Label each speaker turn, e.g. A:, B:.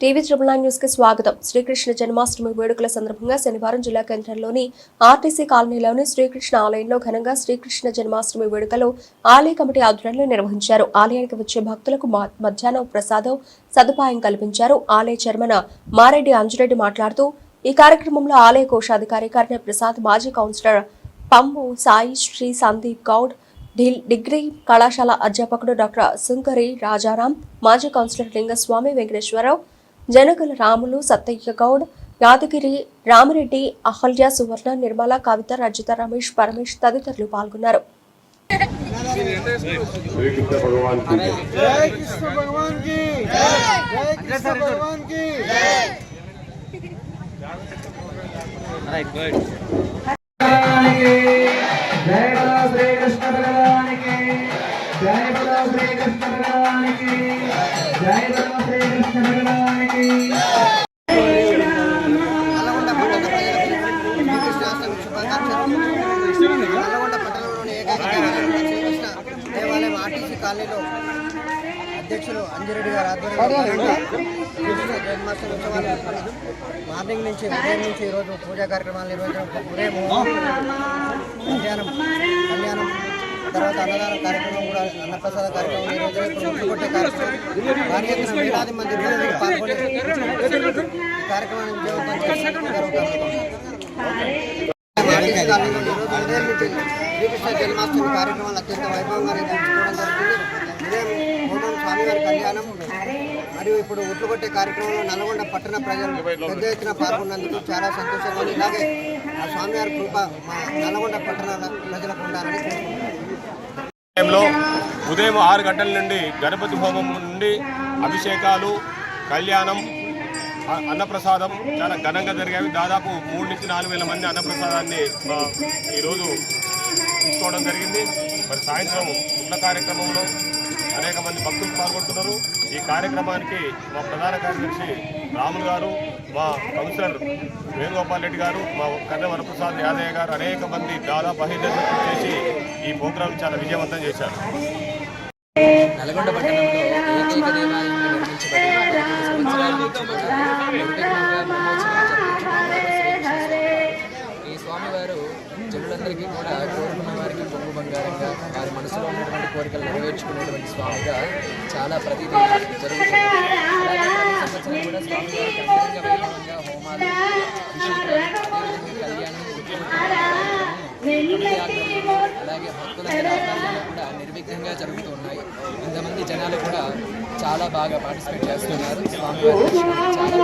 A: TV triple nine న్యూస్కి స్వాగతం. శ్రీకృష్ణ జన్మాష్టమి వేడుకల సందర్భంగా శనివారం జిల్లా కేంద్రంలోని ఆర్టీసీ కాలనీలోని శ్రీకృష్ణ ఆలయంలో ఘనంగా శ్రీకృష్ణ జన్మాష్టమి వేడుకలు ఆలయ కమిటీ ఆధ్వర్యంలో నిర్వహించారు. ఆలయానికి వచ్చే భక్తులకు మధ్యాహ్నం ప్రసాదం సదుపాయం కల్పించారు. ఆలయ చైర్మన్ మారెడ్డి అంజురెడ్డి మాట్లాడుతూ ఈ కార్యక్రమంలో ఆలయ కోశాధికారి కర్ణ ప్రసాద్ మాజీ కౌన్సిలర్ పంబు సాయి శ్రీ సందీప్ గౌడ్ డిగ్రీ కళాశాల అధ్యాపకుడు డాక్టర్ సుంకరి రాజారాం మాజీ కౌన్సిలర్ లింగస్వామి వెంకటేశ్వరరావు జనగల రాములు సత్తయ్య గౌడ్ యాదగిరి రామిరెడ్డి అహల్య సువర్ణ నిర్మల కవిత రజిత రమేష్ పరమేష్ తదితరులు పాల్గొన్నారు
B: కాలనీలో అధ్యక్షులు అంజిరెడ్డి గారు ఆధ్వర్యంలో జన్మాష్టమి ఉత్సవాలు మార్నింగ్ నుంచి ఉదయం నుంచి ఈరోజు పూజా కార్యక్రమాలు నిర్వహించడం ఉదయం మధ్యాహ్నం కళ్యాణం తర్వాత అన్నదాన కార్యక్రమం కూడా అన్నప్రసాద కార్యక్రమం ఈరోజు కార్యక్రమం వేలాది మంది భక్తులు పాల్గొని కార్యక్రమాన్ని జరుగుతుంది శ్రీకృష్ణ జన్మాష్టమి కార్యక్రమాలు అత్యంత వైభవంగా నిర్వహించుకోవడం జరుగుతుంది ఉదయం స్వామివారి కళ్యాణం మరియు ఇప్పుడు ఒట్లు కొట్టే కార్యక్రమంలో నల్గొండ పట్టణ ప్రజలు పెద్ద ఎత్తున పాల్గొన్నందుకు చాలా సంతోషంగా ఉంది. ఇలాగే ఆ స్వామివారి కృప మా నల్గొండ పట్టణ ప్రజలకు ఉండాలని కోరుకుంటున్నాను.
C: ఉదయం ఆరు గంటల నుండి గణపతి హోమం నుండి అభిషేకాలు కళ్యాణం అన్నప్రసాదం చాలా ఘనంగా జరిగాయి. దాదాపు మూడు నుంచి నాలుగు వేల మంది అన్నప్రసాదాన్ని ఈరోజు తీసుకోవడం జరిగింది. మరి సాయంత్రం ఉన్న కార్యక్రమంలో అనేక మంది భక్తులు పాల్గొంటున్నారు. ఈ కార్యక్రమానికి మా ప్రధాన కార్యదర్శి రాములు గారు మా కౌన్సిలర్ వేణుగోపాల్ రెడ్డి గారు మా కన్నె వరప్రసాద్ యాదయ్య గారు అనేక మంది దాదాపు అహిదర్శనం చేసి ఈ ప్రోగ్రాం చాలా విజయవంతం చేశారు.
D: నల్గొండ పట్టణంలో ఏకైక దేవాలయంగా నిర్మించబడి స్వామివారు. జనులందరికీ కూడా కోరుకున్న వారికి పొంగు బంగారంగా వారి మనసులో ఉన్నటువంటి కోరికలు నెరవేర్చుకునేటువంటి స్వామిగా చాలా ప్రతిదీ జరుగుతుంది. అలాగే ప్రతి సంవత్సరం కూడా స్వామివారికి అంగరంగ వైభవంగా హోమాలు అభిషేకాలు అదేవిధంగా అలాగే భక్తుల ఆధ్వర్యంలో కూడా నిర్విఘ్నంగా జరుగుతూ ఉన్నాయి. ఇంతమంది జనాలు కూడా చాలా బాగా పార్టిసిపేట్ చేస్తున్నారు. స్వామివారి చాలా